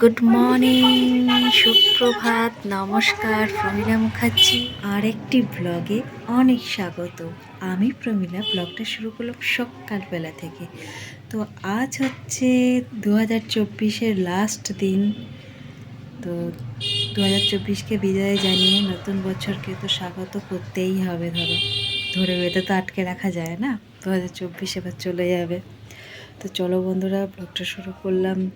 Good morning সুপ্রভাত, নমস্কার, প্রমীলা মুখার্জি। আরেকটি ব্লগে অনেক স্বাগত। আমি প্রমীলা, ব্লগটা শুরু করলাম সকালবেলা থেকে। তো আজ হচ্ছে দু হাজার চব্বিশের লাস্ট দিন। তো দু হাজার চব্বিশকে বিদায় জানিয়ে নতুন বছরকে তো স্বাগত করতেই হবে, ধরো। ধরে বেঁধে তো আটকে রাখা যায় না। দু হাজার চব্বিশ এবার চলে যাবে। তো চলো বন্ধুরা ব্লগটা শুরু করলাম।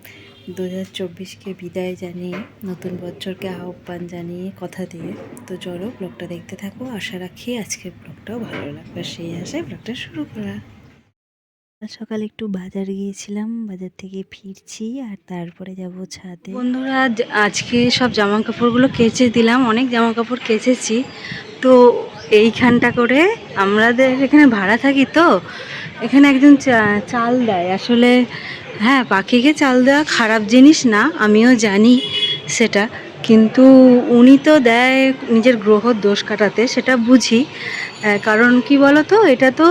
দু হাজার চব্বিশকে বিদায় জানিয়ে, নতুন বছরকে আহ্বান জানিয়ে কথা দিয়ে। তো চলো ব্লগটা দেখতে থাকো। আশা রাখি আজকের ব্লগটাও ভালো লাগবে। সেই আশায় ব্লগটা শুরু করা। সকালে একটু বাজার গিয়েছিলাম, বাজার থেকে ফিরছি আর তারপরে যাব ছাদে। বন্ধুরা আজকে সব জামা কাপড়গুলো কেচে দিলাম, অনেক জামা কাপড় কেচেছি। তো এইখানটা করে আমাদের এখানে ভাড়া থাকি তো, এখানে একজন চাল দেয়। আসলে হ্যাঁ পাখিকে চাল দেওয়া খারাপ জিনিস না, আমিও জানি সেটা। কিন্তু উনি তো দেয় নিজের গ্রহ দোষ কাটাতে, সেটা বুঝি। কারণ কি বলো তো এটা তো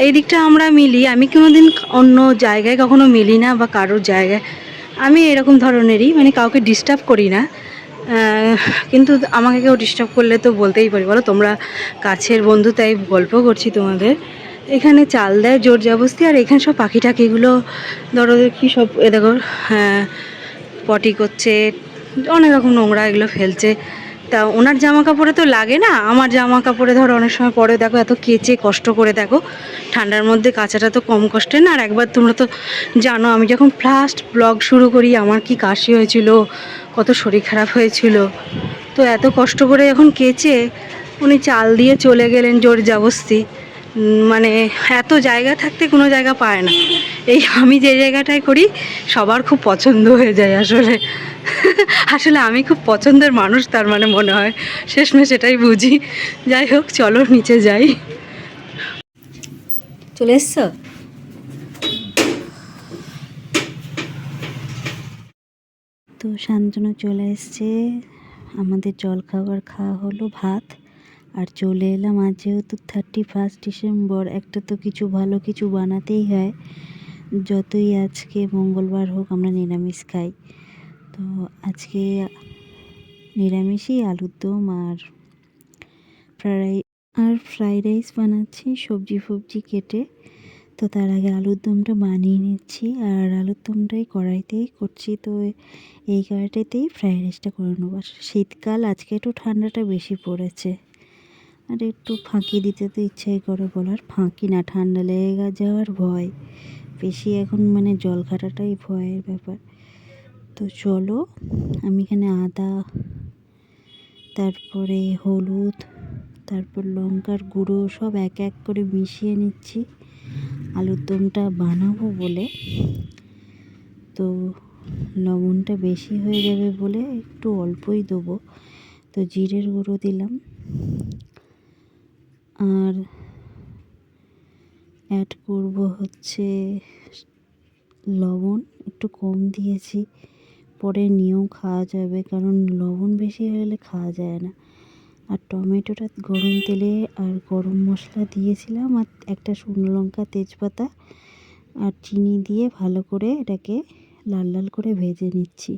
এই দিকটা আমরা মিলি। আমি কোনোদিন অন্য জায়গায় কখনো মিলি না বা কারোর জায়গায়। আমি এরকম ধরনেরই মানে কাউকে ডিস্টার্ব করি না। কিন্তু আমাকে কেউ ডিস্টার্ব করলে তো বলতেই পারি। বলো, তোমরা কাছের বন্ধু, তাই গল্প করছি তোমাদের। এখানে চাল দেয়, জোর জবস্তি আর এখানে সব পাখি টাকিগুলো ধরো কি সব, এ দেখো হ্যাঁ পটি করছে, অনেক রকম নোংরা এগুলো ফেলছে। তা ওনার জামা কাপড়ে তো লাগে না? আমার জামা কাপড়ে ধরো অনেক সময় পরে দেখো এত কেচে কষ্ট করে দেখো। ঠান্ডার মধ্যে কাচাটা তো কম কষ্টে না? আর একবার তোমরা তো জানো, আমি যখন ফার্স্ট ব্লগ শুরু করি, আমার কি কাশি হয়েছিল, কত শরীর খারাপ হয়েছিল। তো এত কষ্ট করে যখন কেচে, উনি চাল দিয়ে চলে গেলেন জোর জাবস্তি মানে এত জায়গা থাকতে কোনো জায়গা পায় না। এই আমি যে জায়গাটায় করি, সবার খুব পছন্দ হয়ে যায় আসলে। আসলে আমি খুব পছন্দের মানুষ তার মানে মনে হয়। শেষমেশ সেটাই বুঝি। যাই হোক, চলো নিচে যাই। চলে এসছ? তো শান্তনু চলে এসছে। আমাদের জল খাবার খাওয়া হলো, ভাত। আর চলে এলাম, আজ যেহেতু থার্টি ফার্স্ট ডিসেম্বর একটা তো কিছু ভালো কিছু বানাতেই হয়। যতই আজকে মঙ্গলবার হোক, আমরা নিরামিষ খাই। তো আজকে নিরামিষই আলুর দম আর ফ্রাই আর ফ্রাইড রাইস বানাচ্ছি সবজি ফবজি কেটে। তো তার আগে আলুর দমটা বানিয়ে নিচ্ছি, আর আলুর দমটাই কড়াইতেই করছি। তো এই কড়াইটাতেই ফ্রাইড রাইসটা করে নেব। শীতকাল, আজকে একটু ঠান্ডাটা বেশি পড়েছে। আর একটু ফাঁকি দিতে তো ইচ্ছাই করে বলার। ফাঁকি না, ঠান্ডা লেগে যাওয়ার ভয়। বেশি এখন মানে জল ঘাটাটাই ভয়ের ব্যাপার। তো চলো, আমি এখানে আদা, তারপরে হলুদ, তারপর লঙ্কার গুঁড়ো সব এক এক করে মিশিয়ে নিচ্ছি। আলুর দমটা বানাবো বলে। তো লবণটা বেশি হয়ে যাবে বলে একটু অল্পই দেবো। তো জিরের গুঁড়ো দিলাম। আর অ্যাড করব হচ্ছে লবণ, একটু কম দিয়েছি। পরে নিয়েও খাওয়া যাবে, কারণ লবণ বেশি হলে খাওয়া যায় না। আর টমেটোটা গরম তেলে আর গরম মশলা দিয়েছিলাম, আর একটা শুকনো লঙ্কা, তেজপাতা আর চিনি দিয়ে ভালো করে এটাকে লাল লাল করে ভেজে নিচ্ছি।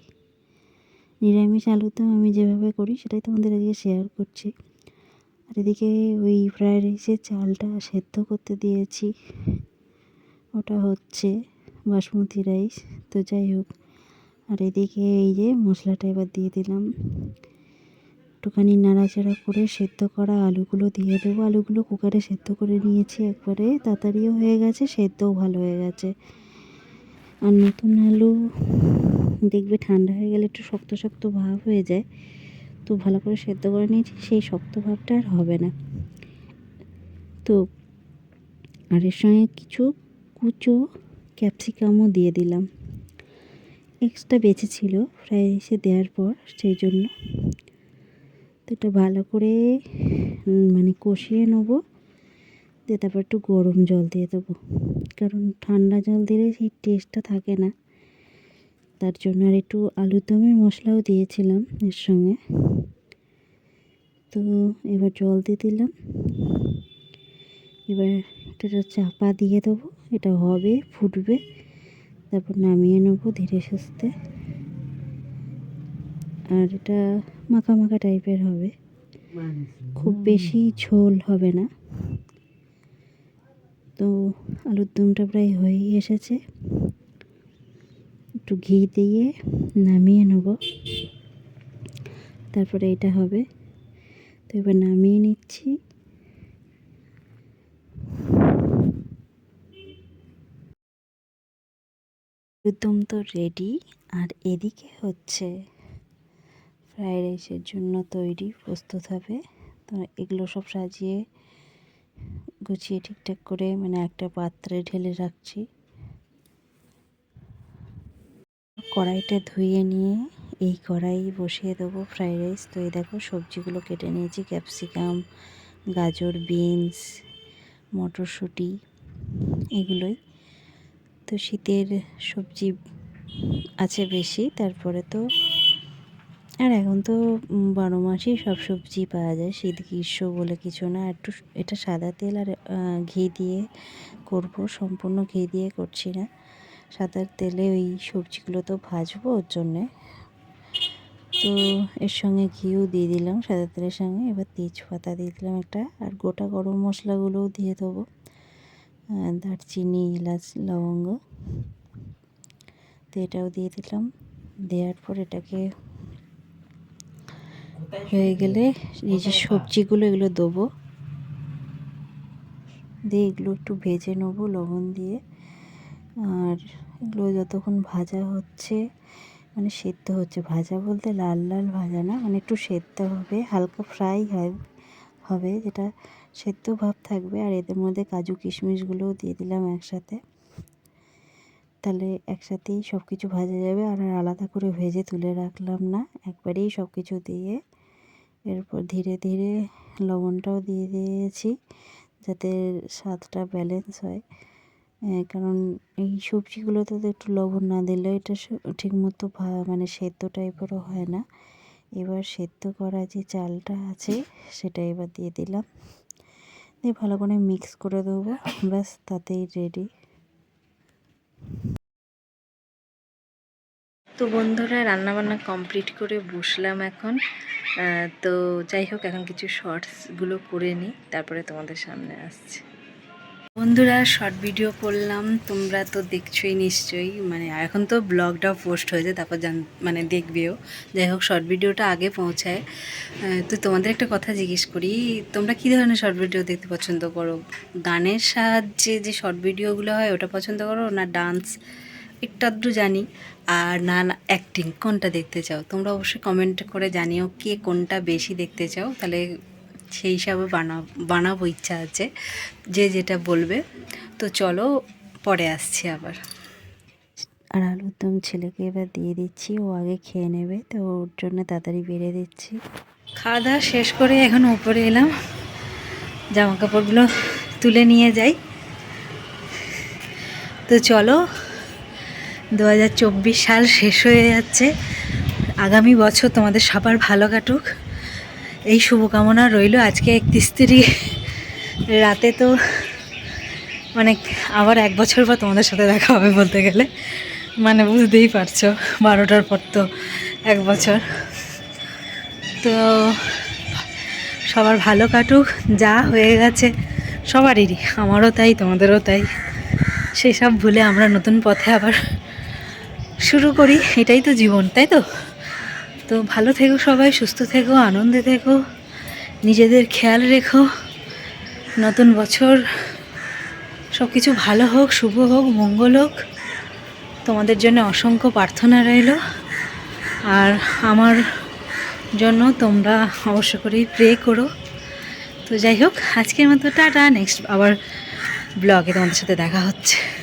নিরামিষ আলুরদম আমি যেভাবে করি, সেটাই তোমাদের আজকে শেয়ার করছি। আর এদিকে ওই ফ্রায়েড রাইসের চালটা সেদ্ধ করতে দিয়েছি। ওটা হচ্ছে বাসমতি রাইস। তো যাই হোক, আর এদিকে এই যে মশলাটা এবার দিয়ে দিলাম। একটুখানি নাড়াচাড়া করে সেদ্ধ করা আলুগুলো দিয়ে দেবো। আলুগুলো কুকারে সেদ্ধ করে নিয়েছি একবারে। তাড়াতাড়িও হয়ে গেছে, সেদ্ধও ভালো হয়ে গেছে। আর নতুন আলু দেখবে ঠান্ডা হয়ে গেলে একটু শক্ত শক্ত ভাব হয়ে যায়। তো ভালো করে সেদ্ধ করে নিয়েছি, সেই শক্ত ভাবটা আর হবে না। তো আর এর সঙ্গে কিছু কুচো ক্যাপসিকামও দিয়ে দিলাম। এক্সট্রা বেঁচে ছিল, ফ্রাই রাইসে দেওয়ার পর, সেই জন্য। তো এটা ভালো করে মানে কষিয়ে নেব। দিয়ে তারপর একটু গরম জল দিয়ে দেবো। কারণ ঠান্ডা জল দিলে সেই টেস্টটা থাকে না। তার জন্য আর একটু আলুর দমের মশলাও দিয়েছিলাম এর সঙ্গে। তো এবার জল দিয়ে দিলাম। এবার এটা চাপা দিয়ে দেবো। এটা হবে, ফুটবে। তারপর নামিয়ে নেব ধীরে সুস্থে। আর এটা মাখা মাখা টাইপের হবে। খুব বেশি ঝোল হবে না। তো আলুর দমটা প্রায় হয়েই এসেছে। একটু ঘি দিয়ে নামিয়ে নেব। তারপরে এটা হবে। তো এবার নামিয়ে নিচ্ছি। একদম তো রেডি আর এদিকে হচ্ছে ফ্রাইড রাইসের জন্য তৈরি প্রস্তুত হবে। তো এগুলো সব সাজিয়ে গুছিয়ে ঠিকঠাক করে মানে একটা পাত্রে ঢেলে রাখছি। কড়াইটা ধুয়ে নিয়ে এই কড়াই বসিয়ে দেবো ফ্রাইড রাইস তো এই দেখো সবজিগুলো কেটে নিয়েছি ক্যাপসিকাম গাজর বিনস মটরশুঁটি এগুলোই। তো শীতের সবজি আছে বেশি, তারপরে তো আর এখন তো বারো মাসই সব সবজি পাওয়া যায়, শীত গ্রীষ্ম বলে কিছু না। একটু এটা সাদা তেল আর ঘি দিয়ে করব, সম্পূর্ণ ঘি দিয়ে করছি না। সাদা তেলে ওই সবজিগুলো তো ভাজবো ওর জন্যে। তো এর সঙ্গে ঘিও দিয়ে দিলাম সাদা তেলের সঙ্গে। এবার তেজপাতা দিয়ে দিলাম একটা। আর গোটা গরম মশলাগুলোও দিয়ে দেবো। দারচিনি, এলাচ, লবঙ্গ। তো এটাও দিয়ে দিলাম। দেওয়ার পর এটাকে হয়ে গেলে এই যে সবজিগুলো এগুলো দেবো। দিয়ে এগুলো একটু ভেজে নেব লবণ দিয়ে। আর এগুলো যতক্ষণ ভাজা হচ্ছে মানে সেদ্ধ হচ্ছে। ভাজা বলতে লাল লাল ভাজা না মানে একটু সেদ্ধ হবে, হালকা ফ্রাই হয়, হবে, যেটা সেদ্ধ ভাব থাকবে। আর এদের মধ্যে কাজু কিশমিশগুলোও দিয়ে দিলাম একসাথে। তাহলে একসাথেই সব কিছু ভাজা যাবে। আর আলাদা করে ভেজে তুলে রাখলাম না, একবারেই সব কিছু দিয়ে। এরপর ধীরে ধীরে লবণটাও দিয়ে দিয়েছি, যাতে স্বাদটা ব্যালেন্স হয়। কারণ এই সবজিগুলোতে তো একটু লবণ না দিলে এটা ঠিক মতো মানে সেদ্ধ টাইপেরও হয় না। এবার সেদ্ধ করা যে চালটা আছে, সেটা এবার দিয়ে দিলাম। দিয়ে ভালো করে মিক্স করে দেবো, ব্যাস তাতেই রেডি তো বন্ধুরা, রান্নাবান্না কমপ্লিট করে বসলাম এখন। তো যাই হোক, এখন কিছু শর্টসগুলো করে নিই, তারপরে তোমাদের সামনে আসছে। বন্ধুরা শর্ট ভিডিও করলাম। তোমরা তো দেখছোই নিশ্চয়ই। মানে এখন তো ব্লগটাও পোস্ট হয়েছে, তারপর জান মানে দেখবেও। যাই হোক শর্ট ভিডিওটা আগে পৌঁছায়। তো তোমাদের একটা কথা জিজ্ঞেস করি, তোমরা কী ধরনের শর্ট ভিডিও দেখতে পছন্দ করো? গানের সাহায্যে যে শর্ট ভিডিওগুলো হয়, ওটা পছন্দ করো না ডান্স একটু আধটু জানি। আর না না অ্যাক্টিং কোনটা দেখতে চাও? তোমরা অবশ্যই কমেন্ট করে জানিও কে কোনটা বেশি দেখতে চাও। তাহলে সেই হিসাবে বানা বানাবো ইচ্ছা আছে যে যেটা বলবে। তো চলো পরে আসছি আবার। আর আলুর দম ছেলেকে এবার দিয়ে দিচ্ছি ও আগে খেয়ে নেবে তো ওর জন্য তাড়াতাড়ি বেড়ে দিচ্ছি। খাওয়া দাওয়া শেষ করে এখন উপরে এলাম জামা কাপড়গুলো তুলে নিয়ে যাই। তো চলো দুহাজার চব্বিশ সাল শেষ হয়ে যাচ্ছে। আগামী বছর তোমাদের সবার ভালো কাটুক। এই শুভকামনা রইল। আজকে একত্রিশ তারিখ রাতে তো মানে আবার এক বছর পর তোমাদের সাথে দেখা হবে বলতে গেলে। মানে বুঝতেই পারছ, বারোটার পর তো এক বছর। তো সবার ভালো কাটুক, যা হয়ে গেছে সবারই আমারও তাই, তোমাদেরও তাই। সেই সব ভুলে আমরা নতুন পথে আবার শুরু করি, এটাই তো জীবন, তাই তো? তো ভালো থেকো সবাই, সুস্থ থেকো, আনন্দে থেকো, নিজেদের খেয়াল রেখো, নতুন বছর সব কিছু ভালো হোক, শুভ হোক, মঙ্গল হোক। তোমাদের জন্য অসংখ্য প্রার্থনা রইল। আর আমার জন্য তোমরা অবশ্য করেই প্রে করো। তো যাই হোক, আজকের মতো টাটা নেক্সট আবার ব্লগে তোমাদের সাথে দেখা হচ্ছে।